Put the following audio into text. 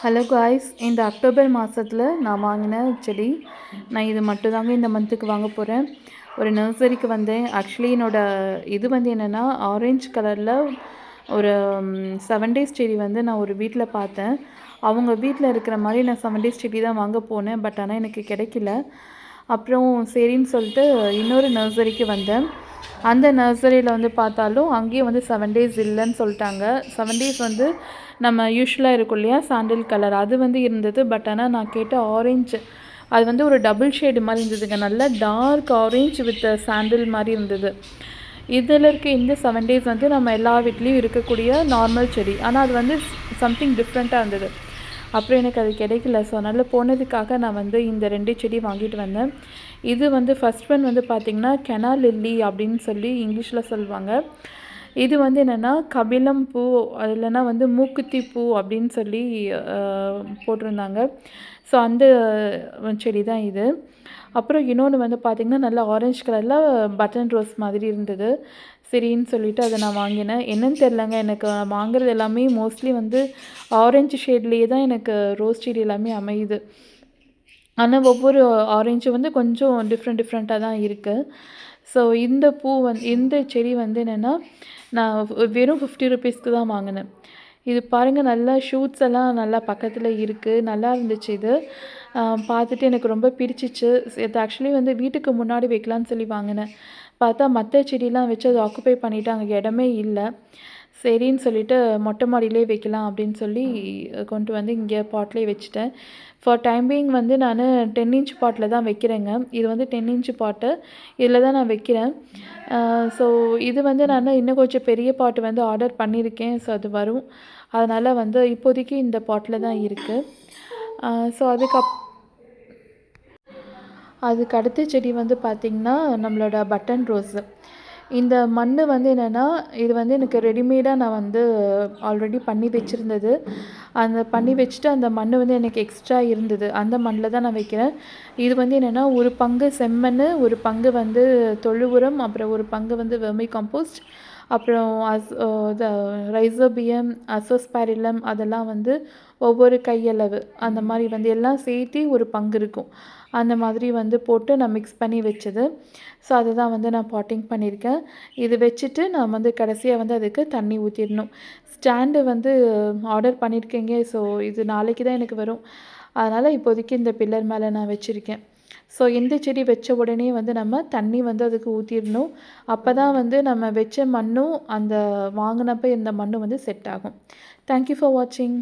Hello guys இந்த October மாதத்தில் நான் வாங்கின செடி நான் இது மட்டும்தாங்க இந்த மந்த்துக்கு வாங்க போகிறேன் ஒரு நர்சரிக்கு வந்தேன். ஆக்சுவலி என்னோடய இது வந்து என்னென்னா ஆரஞ்சு கலரில் ஒரு செவன் டேஸ் செடி வந்து நான் ஒரு வீட்டில் பார்த்தேன். அவங்க வீட்டில் இருக்கிற மாதிரி நான் செவன் டேஸ் செடி தான் வாங்க போனேன். பட் ஆனால் எனக்கு கிடைக்கல. அப்புறம் சரின்னு சொல்லிட்டு இன்னொரு நர்சரிக்கு வந்தேன். அந்த நர்சரியில் வந்து பார்த்தாலும் அங்கேயும் வந்து செவன் டேஸ் இல்லைன்னு சொல்லிட்டாங்க. செவன் டேஸ் வந்து நம்ம யூஸ்வலாக இருக்கும் இல்லையா? சாண்டில் கலர் அது வந்து இருந்தது. பட் ஆனால் நான் கேட்ட ஆரஞ்சு அது வந்து ஒரு டபுள் ஷேடு மாதிரி இருந்ததுங்க. நல்ல டார்க் ஆரஞ்சு வித் சாண்டில் மாதிரி இருந்தது. இதில் இருக்க இந்த செவன் டேஸ் வந்து நம்ம எல்லா வீட்லேயும் இருக்கக்கூடிய நார்மல் செடி. ஆனால் அது வந்து சம்திங் டிஃப்ரெண்ட்டாக இருந்தது. அப்புறம் எனக்கு அது கிடைக்கல. ஸோ அதனால் போனதுக்காக நான் வந்து இந்த ரெண்டு செடி வாங்கிட்டு வந்தேன். இது வந்து ஃபஸ்ட் ஒன் வந்து பார்த்திங்கன்னா கெனா லில்லி அப்படின்னு சொல்லி இங்கிலீஷில் சொல்லுவாங்க. இது வந்து என்னென்னா கபிலம் பூ அது இல்லைன்னா வந்து மூக்குத்தி பூ அப்படின்னு சொல்லி போட்டிருந்தாங்க. ஸோ அந்த செடி தான் இது. அப்புறம் இன்னொன்று வந்து பார்த்திங்கன்னா நல்லா ஆரஞ்சு கலரில் பட்டன் ரோஸ் மாதிரி இருந்தது. சரின்னு சொல்லிவிட்டு அதை நான் வாங்கினேன். என்னன்னு தெரிலங்க எனக்கு வாங்குறது எல்லாமே மோஸ்ட்லி வந்து ஆரஞ்சு ஷேட்லேயே தான் எனக்கு ரோஸ் செடி எல்லாமே அமையுது. ஆனால் ஒவ்வொரு ஆரஞ்சு வந்து கொஞ்சம் டிஃப்ரெண்ட் டிஃப்ரெண்ட்டாக தான் இருக்குது ஸோ இந்த பூ வந்து இந்த செடி வந்து என்னென்னா நான் வெறும் ஃபிஃப்டி ருபீஸ்க்கு தான் வாங்கினேன். இது பாருங்கள் நல்லா ஷூட்ஸ் எல்லாம் நல்லா பக்கத்தில் இருக்குது நல்லா இருந்துச்சு இது. பார்த்துட்டு எனக்கு ரொம்ப பிடிச்சிச்சு. இது ஆக்சுவலி வந்து வீட்டுக்கு முன்னாடி வைக்கலான்னு சொல்லி வாங்கினேன். பார்த்தா மற்ற செடியெலாம் வச்சு அதை ஆக்குப்பை பண்ணிவிட்டு அங்கே இடமே இல்லை. சரின்னு சொல்லிவிட்டு மொட்டை மாடியிலே வைக்கலாம் அப்படின்னு சொல்லி கொண்டு வந்து இங்கே பாட்லேயே வச்சுட்டேன். ஃபார் டைமிங் வந்து நான் டென் இன்ச் பாட்டில் தான் வைக்கிறேங்க. இது வந்து டென் இன்ச் பாட்டு. இதில் தான் நான் வைக்கிறேன். ஸோ இது வந்து நான் இன்னும் கொஞ்சம் பெரிய பாட்டு வந்து ஆர்டர் பண்ணியிருக்கேன். ஸோ அது வரும். அதனால் வந்து இப்போதைக்கு இந்த பாட்டில் தான் இருக்குது ஸோ அதுக்கப் அதுக்கு அடுத்த செடி வந்து பார்த்திங்கன்னா நம்மளோட பட்டன் ரோஸு இந்த மண் வந்து என்னென்னா இது வந்து எனக்கு ரெடிமேடாக நான் வந்து ஆல்ரெடி பண்ணி வச்சுருந்தது. அந்த பண்ணி வச்சுட்டு அந்த மண் வந்து எனக்கு எக்ஸ்ட்ரா இருந்தது. அந்த மண்ணில் தான் நான் வைக்கிறேன். இது வந்து என்னென்னா ஒரு பங்கு செம்மண் ஒரு பங்கு வந்து தொழு உரம் அப்புறம் ஒரு பங்கு வந்து வெர்மி காம்போஸ்ட் அப்புறம் அஸ் த ரைசோபியம் அசோஸ்பாரிலம் அதெல்லாம் வந்து ஒவ்வொரு கையளவு அந்த மாதிரி வந்து எல்லாம் சேர்த்து ஒரு பங்கு இருக்கும். அந்த மாதிரி வந்து போட்டு நான் மிக்ஸ் பண்ணி வச்சது. ஸோ அதை தான் வந்து நான் பாட்டிங் பண்ணியிருக்கேன். இது வச்சுட்டு நான் வந்து கடைசியாக வந்து அதுக்கு தண்ணி ஊற்றிடணும் ஸ்டாண்டு வந்து ஆர்டர் பண்ணியிருக்கேங்க. ஸோ இது நாளைக்கு தான் எனக்கு வரும். அதனால் இப்போதைக்கு இந்த பில்லர் மேலே நான் வச்சுருக்கேன். ஸோ இந்த செடி வச்ச உடனே வந்து நம்ம தண்ணி வந்து அதுக்கு ஊற்றிடணும் அப்போ தான் வந்து நம்ம வச்ச மண்ணும் அந்த வாங்கினப்ப இந்த மண்ணும் வந்து செட் ஆகும். தேங்க்யூ ஃபார் வாட்சிங்